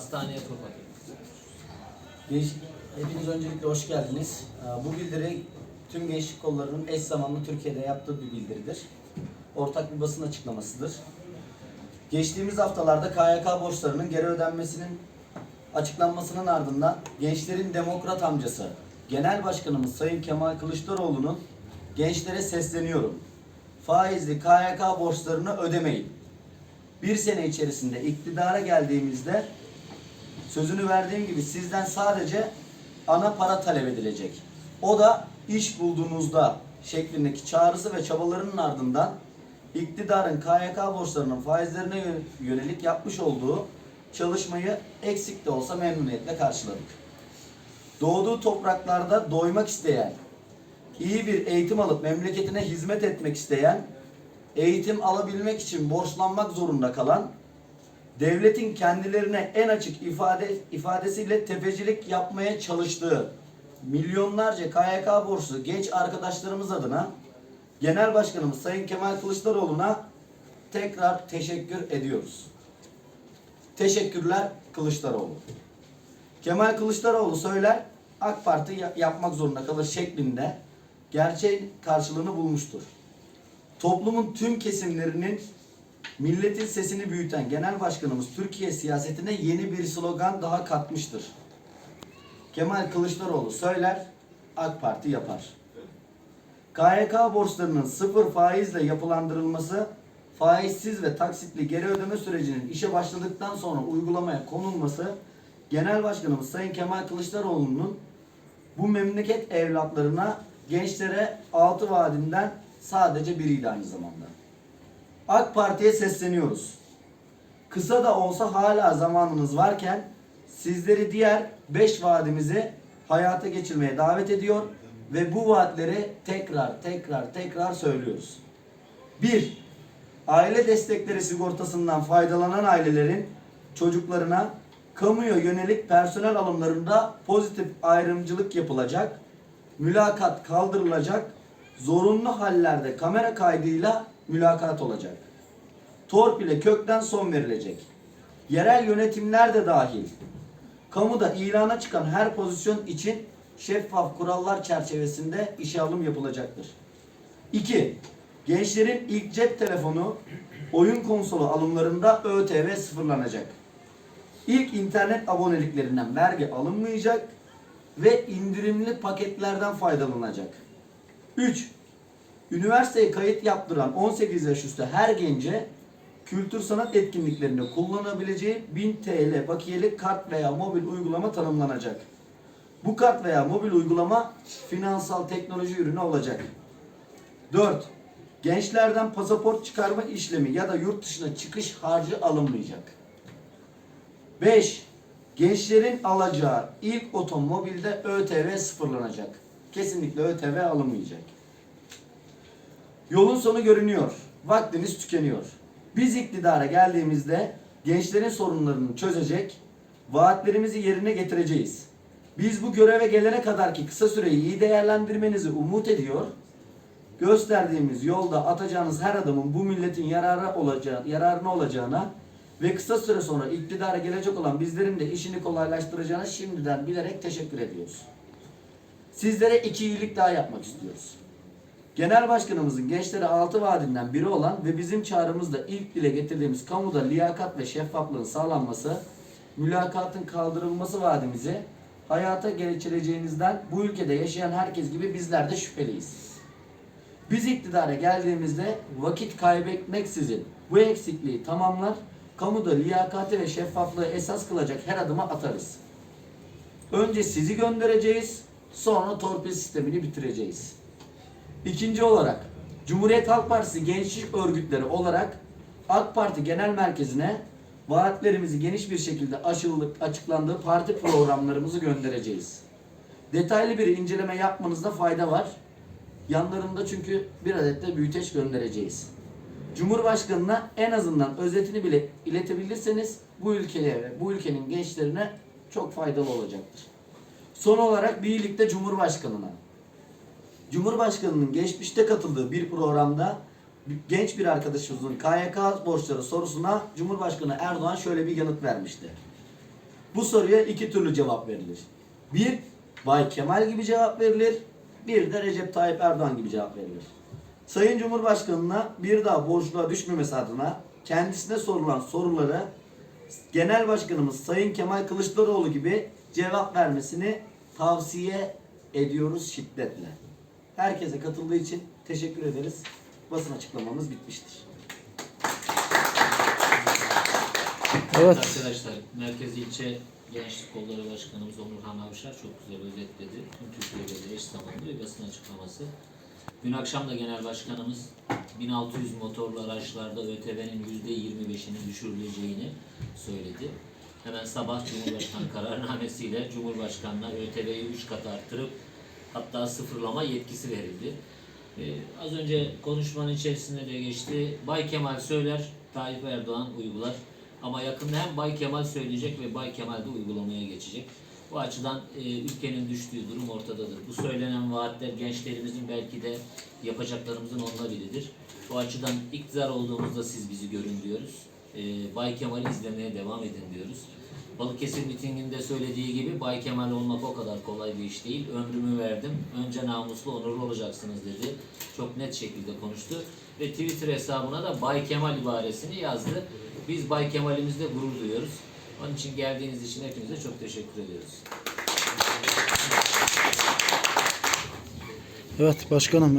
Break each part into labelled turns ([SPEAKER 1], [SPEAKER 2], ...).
[SPEAKER 1] Hastaneye atıyor.
[SPEAKER 2] Genç, hepiniz öncelikle hoş geldiniz. Ee, Bu bildiri tüm gençlik kollarının eş zamanlı Türkiye'de yaptığı bir bildiridir. Ortak bir basın açıklamasıdır. Geçtiğimiz haftalarda KYK borçlarının geri ödenmesinin açıklanmasının ardından gençlerin demokrat amcası Genel Başkanımız Sayın Kemal Kılıçdaroğlu'nun gençlere sesleniyorum. Faizli KYK borçlarını ödemeyin. Bir sene içerisinde iktidara geldiğimizde Sözünü verdiğim gibi sizden sadece ana para talep edilecek. O da iş bulduğunuzda şeklindeki çağrısı ve çabalarının ardından iktidarın KYK borçlarının faizlerine yö- yönelik yapmış olduğu çalışmayı eksik de olsa memnuniyetle karşıladık. Doğduğu topraklarda doymak isteyen, iyi bir eğitim alıp memleketine hizmet etmek isteyen, eğitim alabilmek için borçlanmak zorunda kalan devletin kendilerine en açık ifade ifadesiyle tefecilik yapmaya çalıştığı milyonlarca KYK borçlu genç arkadaşlarımız adına Genel Başkanımız Sayın Kemal Kılıçdaroğlu'na tekrar teşekkür ediyoruz. Teşekkürler Kılıçdaroğlu. Kemal Kılıçdaroğlu söyler AK Parti ya- yapmak zorunda kalır şeklinde gerçeğin karşılığını bulmuştur. Toplumun tüm kesimlerinin Milletin sesini büyüten Genel Başkanımız Türkiye siyasetine yeni bir slogan daha katmıştır. Kemal Kılıçdaroğlu söyler, AK Parti yapar. KYK borçlarının sıfır faizle yapılandırılması, faizsiz ve taksitli geri ödeme sürecinin işe başladıktan sonra uygulamaya konulması, Genel Başkanımız Sayın Kemal Kılıçdaroğlu'nun bu memleket evlatlarına, gençlere altı vaadinden sadece biriydi aynı zamanda. AK Parti'ye sesleniyoruz. Kısa da olsa hala zamanınız varken sizleri diğer 5 vaadimizi hayata geçirmeye davet ediyor ve bu vaatleri tekrar tekrar tekrar söylüyoruz. 1. Aile destekleri sigortasından faydalanan ailelerin çocuklarına kamuya yönelik personel alımlarında pozitif ayrımcılık yapılacak, mülakat kaldırılacak, zorunlu hallerde kamera kaydıyla mülakat olacak. Torpile kökten son verilecek. Yerel yönetimler de dahil. Kamuda ilana çıkan her pozisyon için şeffaf kurallar çerçevesinde işe alım yapılacaktır. 2. Gençlerin ilk cep telefonu, oyun konsolu alımlarında ÖTV sıfırlanacak. İlk internet aboneliklerinden vergi alınmayacak ve indirimli paketlerden faydalanacak. 3. Üniversiteye kayıt yaptıran 18 yaş üstü her gence kültür sanat etkinliklerinde kullanabileceği 1000 TL bakiyelik kart veya mobil uygulama tanımlanacak. Bu kart veya mobil uygulama finansal teknoloji ürünü olacak. 4. Gençlerden pasaport çıkarma işlemi ya da yurt dışına çıkış harcı alınmayacak. 5. Gençlerin alacağı ilk otomobilde ÖTV sıfırlanacak. Kesinlikle ÖTV alınmayacak. Yolun sonu görünüyor. Vaktimiz tükeniyor. Biz iktidara geldiğimizde gençlerin sorunlarını çözecek, vaatlerimizi yerine getireceğiz. Biz bu göreve gelene kadar ki kısa süreyi iyi değerlendirmenizi umut ediyor. Gösterdiğimiz yolda atacağınız her adımın bu milletin yararı olacağı, yararına olacağına ve kısa süre sonra iktidara gelecek olan bizlerin de işini kolaylaştıracağına şimdiden bilerek teşekkür ediyoruz. Sizlere iki iyilik daha yapmak istiyoruz. Genel Başkanımızın gençlere altı vaadinden biri olan ve bizim çağrımızda ilk dile getirdiğimiz kamuda liyakat ve şeffaflığın sağlanması, mülakatın kaldırılması vaadimizi hayata geçireceğinizden bu ülkede yaşayan herkes gibi bizler de şüpheliyiz. Biz iktidara geldiğimizde vakit kaybetmeksizin bu eksikliği tamamlar, kamuda liyakati ve şeffaflığı esas kılacak her adıma atarız. Önce sizi göndereceğiz, sonra torpil sistemini bitireceğiz. İkinci olarak Cumhuriyet Halk Partisi gençlik örgütleri olarak AK Parti Genel Merkezi'ne vaatlerimizi geniş bir şekilde aşıldık, açıklandığı parti programlarımızı göndereceğiz. Detaylı bir inceleme yapmanızda fayda var. Yanlarında çünkü bir adet de büyüteç göndereceğiz. Cumhurbaşkanına en azından özetini bile iletebilirseniz bu ülkeye ve bu ülkenin gençlerine çok faydalı olacaktır. Son olarak bir iyilikte Cumhurbaşkanına. Cumhurbaşkanının geçmişte katıldığı bir programda genç bir arkadaşımızın KYK borçları sorusuna Cumhurbaşkanı Erdoğan şöyle bir yanıt vermişti. Bu soruya iki türlü cevap verilir. Bir, Bay Kemal gibi cevap verilir. Bir de Recep Tayyip Erdoğan gibi cevap verilir. Sayın Cumhurbaşkanı'na bir daha borçluğa düşmemesi adına kendisine sorulan sorulara Genel Başkanımız Sayın Kemal Kılıçdaroğlu gibi cevap vermesini tavsiye ediyoruz şiddetle. Herkese katıldığı için teşekkür ederiz. Basın açıklamamız bitmiştir.
[SPEAKER 1] Evet.
[SPEAKER 3] Arkadaşlar Merkez İlçe Gençlik Kolları Başkanımız Onurhan Avşar çok güzel özetledi. Tüm Türkiye'de de eş zamanlı bir basın açıklaması. Dün akşam da Genel Başkanımız 1600 motorlu araçlarda ÖTV'nin %25'inin düşürüleceğini söyledi. Hemen sabah Cumhurbaşkanı kararnamesiyle Cumhurbaşkanı'na ÖTV'yi 3 kat arttırıp hatta sıfırlama yetkisi verildi. Ee, az önce konuşmanın içerisinde de geçti. Bay Kemal söyler, Tayyip Erdoğan uygular. Ama yakında hem Bay Kemal söyleyecek ve Bay Kemal de uygulamaya geçecek. Bu açıdan e, ülkenin düştüğü durum ortadadır. Bu söylenen vaatler gençlerimizin belki de yapacaklarımızın onunla biridir. Bu açıdan iktidar olduğumuzda siz bizi görün diyoruz. E, Bay Kemal'i izlemeye devam edin diyoruz. Balıkesir mitinginde söylediği gibi Bay Kemal olmak o kadar kolay bir iş değil. Ömrümü verdim. Önce namuslu, onurlu olacaksınız dedi. Çok net şekilde konuştu. Ve Twitter hesabına da Bay Kemal ibaresini yazdı. Biz Bay Kemal'imizle gurur duyuyoruz. Onun için geldiğiniz için hepinize çok teşekkür ediyoruz.
[SPEAKER 1] Evet başkanım.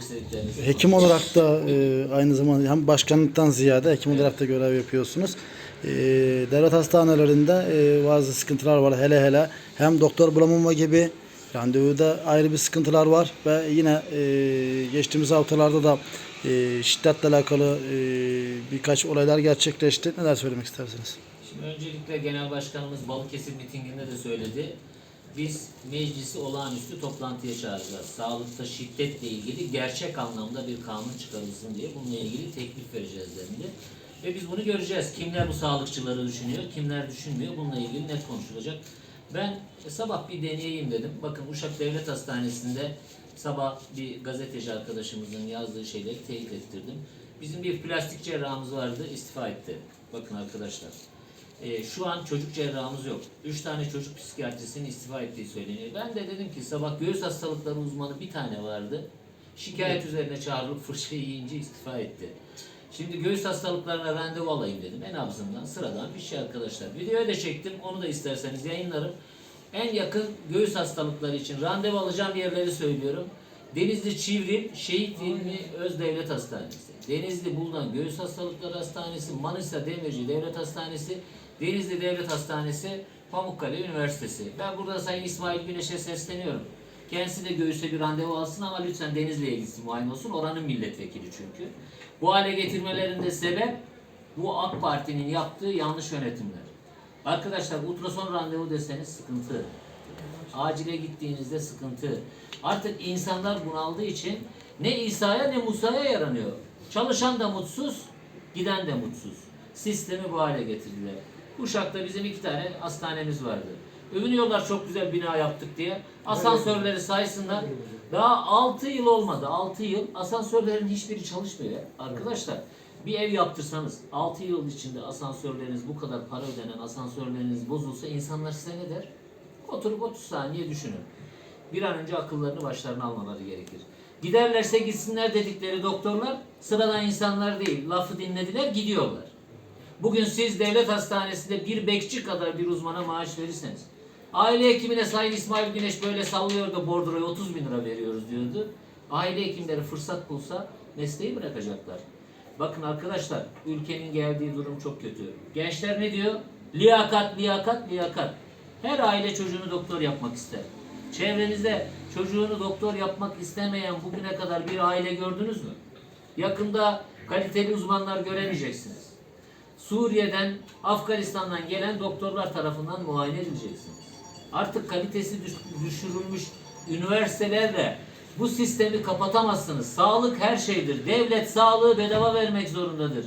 [SPEAKER 3] istedikleriniz.
[SPEAKER 1] hekim olarak da eee, aynı zamanda hem başkanlıktan ziyade hekim olarak da görev yapıyorsunuz. Eee, devlet hastanelerinde eee, bazı sıkıntılar var. Hele hele hem doktor bulamama gibi randevuda ayrı bir sıkıntılar var ve yine eee, geçtiğimiz haftalarda da eee şiddetle alakalı eee, birkaç olaylar gerçekleşti. Neler söylemek istersiniz?
[SPEAKER 3] Şimdi öncelikle Genel Başkanımız Balıkesir mitinginde de söyledi. Biz meclisi olağanüstü toplantıya çağıracağız. Sağlıkta şiddetle ilgili gerçek anlamda bir kanun çıkarılsın diye bununla ilgili teklif vereceğiz dedi. Ve biz bunu göreceğiz. Kimler bu sağlıkçıları düşünüyor, kimler düşünmüyor. Bununla ilgili net konuşulacak. Ben sabah bir deneyeyim dedim. Bakın Uşak Devlet Hastanesi'nde sabah bir gazeteci arkadaşımızın yazdığı şeyleri teyit ettirdim. Bizim bir plastik cerrahımız vardı, istifa etti. Bakın arkadaşlar. Ee, şu an çocuk cerrahımız yok. Üç tane çocuk psikiyatrisinin istifa ettiği söyleniyor. Ben de dedim ki sabah göğüs hastalıkları uzmanı bir tane vardı. Şikayet üzerine çağrılıp fırçayı yiyince istifa etti. Şimdi göğüs hastalıklarına randevu alayım dedim. En abzından sıradan bir şey arkadaşlar. Videoya da çektim. Onu da isterseniz yayınlarım. En yakın göğüs hastalıkları için randevu alacağım yerleri söylüyorum. Denizli Çivril Şehit Hilmi Öz Devlet Hastanesi. Denizli Buldan Göğüs Hastalıkları Hastanesi, Manisa Demirci Devlet Hastanesi, Denizli Devlet Hastanesi, Pamukkale Üniversitesi. Ben burada Sayın İsmail Güneş'e sesleniyorum. Kendisi de göğüste bir randevu alsın ama lütfen Denizli'ye gitsin muayene olsun. Oranın milletvekili çünkü. Bu hale getirmelerinde sebep bu AK Parti'nin yaptığı yanlış yönetimler. Arkadaşlar ultrason randevu deseniz sıkıntı. Acile gittiğinizde sıkıntı. Artık insanlar bunaldığı için ne İsa'ya ne Musa'ya yaranıyor. Çalışan da mutsuz, giden de mutsuz. Sistemi bu hale getirdiler. Uşak'ta bizim iki tane hastanemiz vardı. Övünüyorlar çok güzel bina yaptık diye. Asansörleri saysınlar. Daha 6 yıl olmadı. 6 yıl asansörlerin hiçbiri çalışmıyor. Arkadaşlar bir ev yaptırsanız 6 yıl içinde asansörleriniz bu kadar para ödenen asansörleriniz bozulsa insanlar size ne der? Oturup 30 saniye düşünün. Bir an önce akıllarını başlarına almaları gerekir. Giderlerse gitsinler dedikleri doktorlar sıradan insanlar değil. Lafı dinlediler gidiyorlar. Bugün siz devlet hastanesinde bir bekçi kadar bir uzmana maaş verirseniz aile hekimine Sayın İsmail Güneş böyle sallıyordu bordroya 30 bin lira veriyoruz diyordu. Aile hekimleri fırsat bulsa mesleği bırakacaklar. Bakın arkadaşlar ülkenin geldiği durum çok kötü. Gençler ne diyor? Liyakat, liyakat, liyakat. Her aile çocuğunu doktor yapmak ister. Çevrenizde çocuğunu doktor yapmak istemeyen bugüne kadar bir aile gördünüz mü? Yakında kaliteli uzmanlar göremeyeceksiniz. Suriye'den, Afganistan'dan gelen doktorlar tarafından muayene edileceksiniz. Artık kalitesi düş- düşürülmüş üniversitelerle bu sistemi kapatamazsınız. Sağlık her şeydir. Devlet sağlığı bedava vermek zorundadır.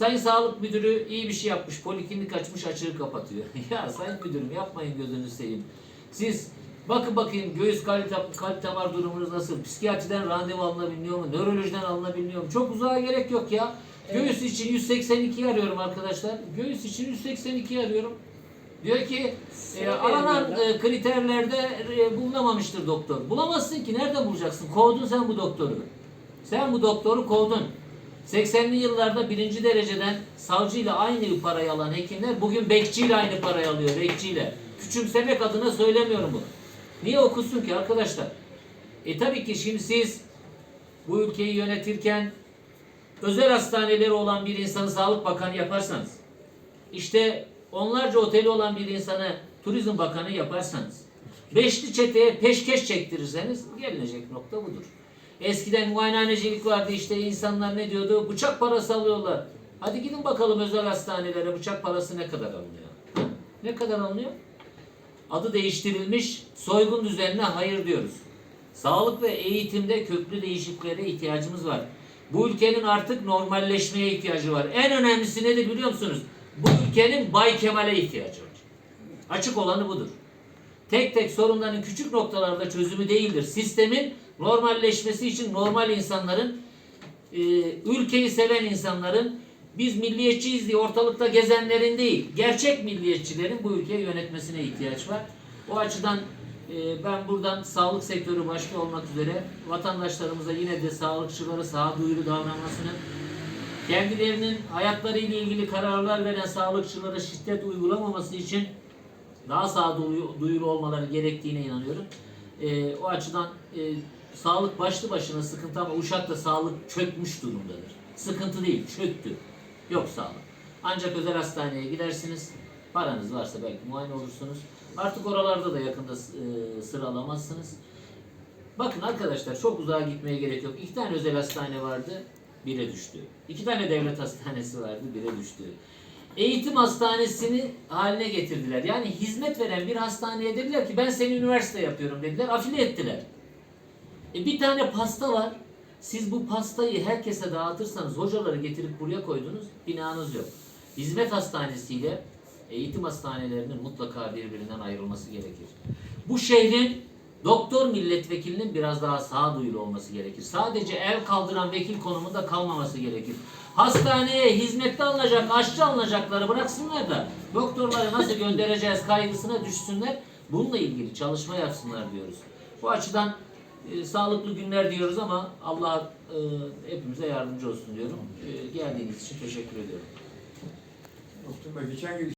[SPEAKER 3] Sayın Sağlık Müdürü iyi bir şey yapmış. Poliklinik açmış açığı kapatıyor. ya Sayın Müdürüm yapmayın gözünü seveyim. Siz bakın bakayım göğüs kalite, kalp damar durumunuz nasıl? Psikiyatriden randevu alınabiliyor mu? Nörolojiden alınabiliyor mu? Çok uzağa gerek yok ya. Göğüs için 182 arıyorum arkadaşlar. Göğüs için 182 arıyorum. Diyor ki e, aranan e, kriterlerde e, bulunamamıştır doktor. Bulamazsın ki nereden bulacaksın? Kovdun sen bu doktoru. Sen bu doktoru kovdun. 80'li yıllarda birinci dereceden savcıyla aynı parayı alan hekimler bugün bekçiyle aynı parayı alıyor. Bekçiyle. Küçümsemek adına söylemiyorum bunu. Niye okusun ki arkadaşlar? E tabii ki şimdi siz bu ülkeyi yönetirken özel hastaneleri olan bir insanı Sağlık Bakanı yaparsanız, işte onlarca oteli olan bir insanı Turizm Bakanı yaparsanız, beşli çeteye peşkeş çektirirseniz gelinecek nokta budur. Eskiden muayenehanecilik vardı işte insanlar ne diyordu? Bıçak parası alıyorlar. Hadi gidin bakalım özel hastanelere bıçak parası ne kadar alınıyor? Ne kadar alınıyor? Adı değiştirilmiş soygun düzenine hayır diyoruz. Sağlık ve eğitimde köklü değişikliklere ihtiyacımız var. Bu ülkenin artık normalleşmeye ihtiyacı var. En önemlisi nedir biliyor musunuz? Bu ülkenin Bay Kemal'e ihtiyacı var. Açık olanı budur. Tek tek sorunların küçük noktalarda çözümü değildir. Sistemin normalleşmesi için normal insanların, e, ülkeyi seven insanların, biz milliyetçiyiz diye ortalıkta gezenlerin değil, gerçek milliyetçilerin bu ülkeyi yönetmesine ihtiyaç var. O açıdan e, ben buradan sağlık sektörü başta olmak üzere vatandaşlarımıza yine de sağlıkçılara sağduyulu davranmasını, kendilerinin hayatlarıyla ilgili kararlar veren sağlıkçılara şiddet uygulamaması için daha sağduyulu olmaları gerektiğine inanıyorum. Ee, o açıdan e, sağlık başlı başına sıkıntı ama Uşak'ta sağlık çökmüş durumdadır. Sıkıntı değil, çöktü. Yok sağlık. Ancak özel hastaneye gidersiniz, paranız varsa belki muayene olursunuz. Artık oralarda da yakında e, sıralamazsınız. Bakın arkadaşlar çok uzağa gitmeye gerek yok. İki tane özel hastane vardı, bire düştü. İki tane devlet hastanesi vardı, bire düştü. Eğitim hastanesini haline getirdiler. Yani hizmet veren bir hastaneye dediler ki ben seni üniversite yapıyorum dediler. Afile ettiler. E bir tane pasta var. Siz bu pastayı herkese dağıtırsanız hocaları getirip buraya koydunuz. Binanız yok. Hizmet hastanesiyle eğitim hastanelerinin mutlaka birbirinden ayrılması gerekir. Bu şehrin doktor milletvekilinin biraz daha sağduyulu olması gerekir. Sadece el kaldıran vekil konumunda kalmaması gerekir. Hastaneye hizmette alınacak, aşçı alınacakları bıraksınlar da doktorları nasıl göndereceğiz kaygısına düşsünler. Bununla ilgili çalışma yapsınlar diyoruz. Bu açıdan e, sağlıklı günler diyoruz ama Allah e, hepimize yardımcı olsun diyorum. E, geldiğiniz için teşekkür ediyorum.
[SPEAKER 4] Geçen gün